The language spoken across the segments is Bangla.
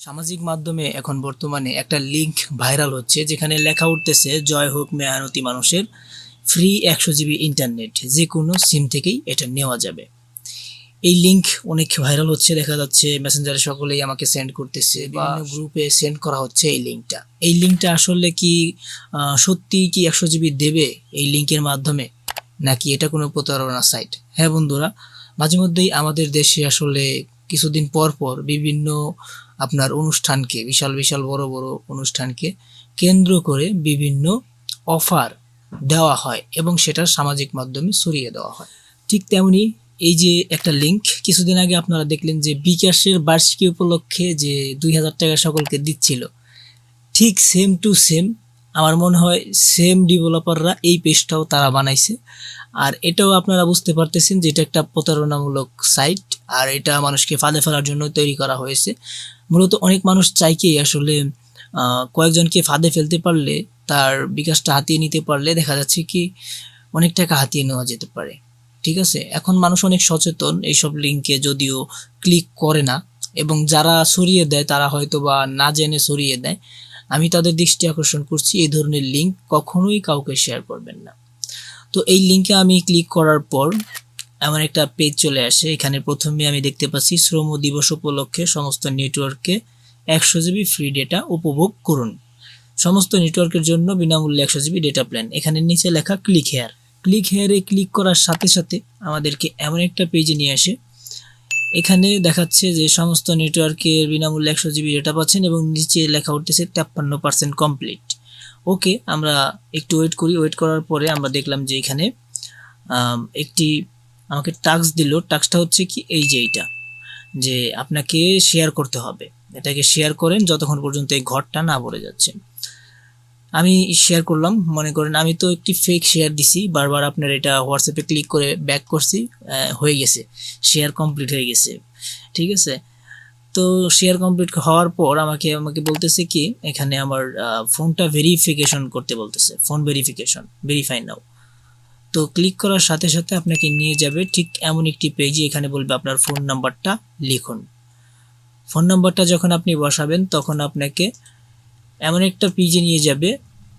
সামাজিক মাধ্যমে এখন বর্তমানে একটা লিংক ভাইরাল হচ্ছে যেখানে লেখা উঠতেছে জয় হোক মেয়ানতি মানুষের ফ্রি একশো জিবি ইন্টারনেট যে কোনো সিম থেকেই এটা নেওয়া যাবে। এই লিংক অনেক ভাইরাল হচ্ছে দেখা যাচ্ছে মেসেঞ্জারে সকলেই আমাকে সেন্ড করতেছে বা গ্রুপে সেন্ড করা হচ্ছে এই লিঙ্কটা এই লিঙ্কটা আসলে কি সত্যি কি একশো জিবি দেবে এই লিঙ্কের মাধ্যমে? নাকি এটা কোনো প্রতারণা সাইট হ্যাঁ বন্ধুরা মাঝে মধ্যেই আমাদের দেশে আসলে কিছুদিন পর পর বিভিন্ন আপনার অনুষ্ঠানকে, বিশাল বিশাল, বড় বড় অনুষ্ঠানকে কেন্দ্র করে বিভিন্ন অফার দেওয়া হয় এবং সেটা সামাজিক মাধ্যমে ছড়িয়ে দেওয়া হয়। ঠিক তেমনি এই যে একটা লিঙ্ক কিছুদিন আগে আপনারা দেখলেন যে বিকাশের বার্ষিকী উপলক্ষে যে দুই হাজার টাকা সকলকে দিচ্ছিল, ঠিক সেম টু সেম আমার মনে হয় সেম ডেভেলপাররা এই পেজটাও তারা বানাইছে। আর এটাও আপনারা বুঝতে পারতেছেন যে এটা একটা প্রতারণামূলক সাইট আর এটা মানুষকে ফাঁদে ফেলার জন্য তৈরি করা হয়েছে। মূলত অনেক মানুষ চাই কি আসলে কয়েকজনকে ফাঁদে ফেলতে পারলে, তার বিকাশটা হাতিয়ে নিতে পারলে দেখা যাচ্ছে কি অনেক টাকা হাতিয়ে নেওয়া যেতে পারে। ঠিক আছে? এখন মানুষ অনেক সচেতন, এইসব লিঙ্কে যদিও ক্লিক করে না, এবং যারা সরিয়ে দেয়, তারা হয়তো বা না জেনে সরিয়ে দেয়। আমি তাদের দৃষ্টি আকর্ষণ করছি, এই ধরনের লিঙ্ক কখনোই কাউকে শেয়ার করবেন না। তো এই লিঙ্কে আমি ক্লিক করার পর আমার একটা পেজ চলে আসে। এখানে প্রথমে আমি দেখতে পাচ্ছি শ্রম দিবস উপলক্ষে সমস্ত নেটওয়ার্কে একশো জিবি ফ্রি ডেটা উপভোগ করুন। সমস্ত নেটওয়ার্কের জন্য বিনামূল্যে একশো জিবি ডেটা প্ল্যান এখানে নিচে লেখা ক্লিক হেয়ার ক্লিক হেয়ারে ক্লিক করার সাথে সাথে আমাদেরকে এমন একটা পেজে নিয়ে আসে। এখানে দেখাচ্ছে যে সমস্ত নেটওয়ার্কের বিনামূল্যে একশো জিবি ডেটা পাচ্ছেন এবং নিচে লেখা উঠতেছে তেপ্পান্ন পার্সেন্ট কমপ্লিট ওকে আমরা একটু ওয়েট করি। ওয়েট করার পরে আমরা দেখলাম যে এখানে একটি আমাকে টাস্ক দিল। টাস্কটা হচ্ছে কি, এই যে এইটা, যে আপনাকে শেয়ার করতে হবে। এটাকে শেয়ার করেন যতক্ষণ পর্যন্ত এই ঘরটা না ভরে যাচ্ছে। আমি শেয়ার করলাম, মনে করেন আমি তো একটি ফেক শেয়ার দিছি, বারবার আপনার এটা হোয়াটসঅ্যাপে ক্লিক করে ব্যাক করছি হয়ে গেছে শেয়ার কমপ্লিট হয়ে গেছে, ঠিক আছে? তো শেয়ার কমপ্লিট হওয়ার পর আমাকে আমাকে বলতেছে কি, এখানে আমার ফোনটা ভেরিফিকেশন করতে বলতেছে ফোন ভেরিফিকেশন ভেরিফাই নাও তো ক্লিক করার সাথে সাথে আপনাকে নিয়ে যাবে ঠিক এমন একটি পেজে এখানে বলবে আপনার ফোন নাম্বারটা লিখুন। ফোন নাম্বারটা যখন আপনি বসাবেন, তখন আপনাকে এমন একটা পেজে নিয়ে যাবে,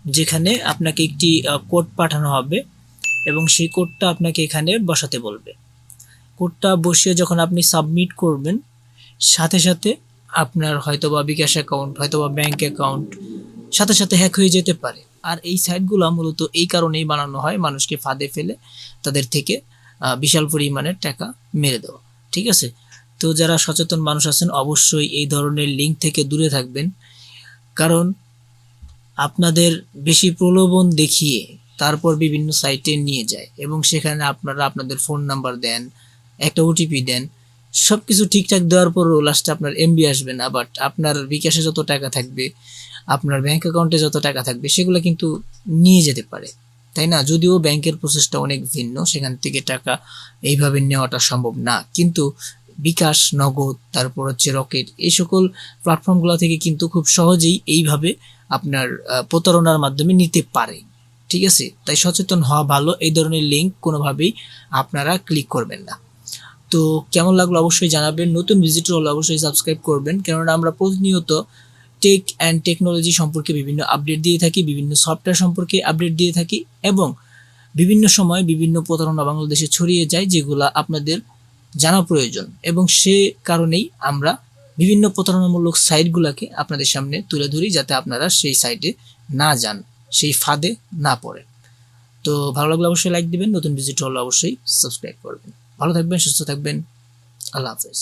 যেখানে আপনাকে একটি কোড পাঠানো হবে এবং সেই কোডটা আপনাকে এখানে বসাতে বলবে। কোডটা বসিয়ে যখন আপনি সাবমিট করবেন, সাথে সাথে আপনার হয়তোবা বিকাশ অ্যাকাউন্ট হয়তোবা ব্যাংক অ্যাকাউন্ট সাথে সাথে হ্যাক হয়ে যেতে পারে। আর এই সাইটগুলো মূলত এই কারণেই বানানো হয় মানুষকে ফাঁদে ফেলে তাদের থেকে বিশাল পরিমাণের টাকা মেরে দেওয়া। ঠিক আছে? তো যারা সচেতন মানুষ আছেন, অবশ্যই এই ধরনের লিঙ্ক থেকে দূরে থাকবেন। কারণ আপনাদের বেশি প্রলোভন দেখিয়ে তারপর বিভিন্ন সাইটে নিয়ে যায় এবং সেখানে আপনারা আপনাদের ফোন নাম্বার দেন, একটা ওটিপি দেন সব কিছু ঠিকঠাক দেওয়ার পরও লাস্টে আপনার এমবি আসবে না বাট আপনার বিকাশে যত টাকা থাকবে আপনার ব্যাংক অ্যাকাউন্টে যত টাকা থাকবে, সেগুলো কিন্তু নিয়ে যেতে পারে। তাই না? যদিও ব্যাংকের প্রসেসটা অনেক ভিন্ন, সেখান থেকে টাকা এইভাবে নেওয়াটা সম্ভব না। কিন্তু বিকাশ, নগদ, তারপর হচ্ছে রকেট, এই সকল প্ল্যাটফর্মগুলো থেকে কিন্তু খুব সহজেই এইভাবে আপনার প্রতারণার মাধ্যমে নিতে পারে। ঠিক আছে? তাই সচেতন হওয়া ভালো, এই ধরনের লিঙ্ক কোনোভাবেই আপনারা ক্লিক করবেন না। তো কেমন লাগল অবশ্যই জানাবেন, নতুন ভিজিটর হলে অবশ্যই সাবস্ক্রাইব করবেন, কেননা আমরা প্রতিনিয়ত টেক অ্যান্ড টেকনোলজি সম্পর্কে বিভিন্ন আপডেট দিয়ে থাকি, বিভিন্ন সফটওয়্যার সম্পর্কে আপডেট দিয়ে থাকি এবং বিভিন্ন সময় বিভিন্ন প্রতারণা বাংলাদেশে ছড়িয়ে যায় যেগুলো আপনাদের জানা প্রয়োজন এবং সে কারণেই আমরা বিভিন্ন প্রতারণামূলক সাইটগুলোকে আপনাদের সামনে তুলে ধরি যাতে আপনারা সেই সাইটে না যান, সেই ফাঁদে না পড়েন। তো ভালো লাগলে অবশ্যই লাইক দিবেন, নতুন ভিজিট হলে অবশ্যই সাবস্ক্রাইব করবেন। ভালো থাকবেন, সুস্থ থাকবেন, আল্লাহ হাফেজ।